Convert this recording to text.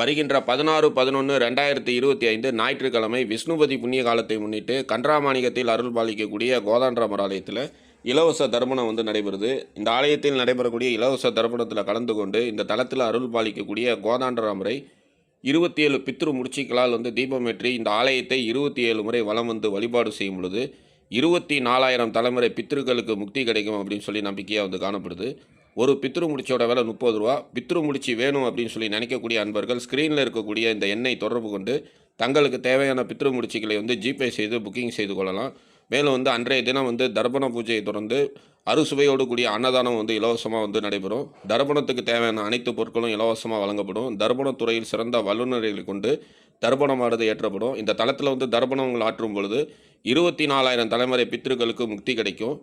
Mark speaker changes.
Speaker 1: வருகின்ற பதினாறு பதினொன்று ரெண்டாயிரத்தி இருபத்தி ஐந்து ஞாயிற்றுக்கிழமை விஷ்ணுபதி புண்ணிய காலத்தை முன்னிட்டு கன்றாமாணிக்கத்தில் அருள் பாலிக்கக்கூடிய கோதாண்டராமர் ஆலயத்தில் இலவச தர்ப்பணம் வந்து நடைபெறுது. இந்த ஆலயத்தில் நடைபெறக்கூடிய இலவச தர்ப்பணத்தில் கலந்து கொண்டு இந்த தளத்தில் அருள் பாலிக்கக்கூடிய கோதாண்டராமரை இருபத்தி ஏழு பித்ரு முடிச்சுக்களால் வந்து தீபமேற்றி இந்த ஆலயத்தை இருபத்தி ஏழு முறை வலம் வந்து வழிபாடு செய்யும் பொழுது இருபத்தி நாலாயிரம் தலைமுறை பித்ருக்களுக்கு முக்தி கிடைக்கும் அப்படின்னு சொல்லி நம்பிக்கையாக வந்து காணப்படுது. ஒரு பித்ரு முடிச்சோட விலை முப்பது ரூபா. பித்ரு முடிச்சு வேணும் அப்படின்னு சொல்லி நினைக்கக்கூடிய அன்பர்கள் ஸ்க்ரீனில் இருக்கக்கூடிய இந்த எண்ணெய் தொடர்பு கொண்டு தங்களுக்கு தேவையான பித்ரு முடிச்சுகளை வந்து ஜிபே செய்து புக்கிங் செய்து கொள்ளலாம். மேலும் வந்து அன்றைய தினம் வந்து தர்ப்பண பூஜையை தொடர்ந்து அறுசுவையோடு கூடிய அன்னதானம் வந்து இலவசமாக வந்து நடைபெறும். தர்ப்பணத்துக்கு தேவையான அனைத்து பொருட்களும் இலவசமாக வழங்கப்படும். தர்ப்பணத்துறையில் சிறந்த வல்லுநர்களை கொண்டு தர்ப்பணமானது ஏற்றப்படும். இந்த தளத்தில் வந்து தர்ப்பணங்கள் ஆற்றும் பொழுது இருபத்தி நாலாயிரம் தலைமுறை பித்ருக்களுக்கு முக்தி கிடைக்கும்.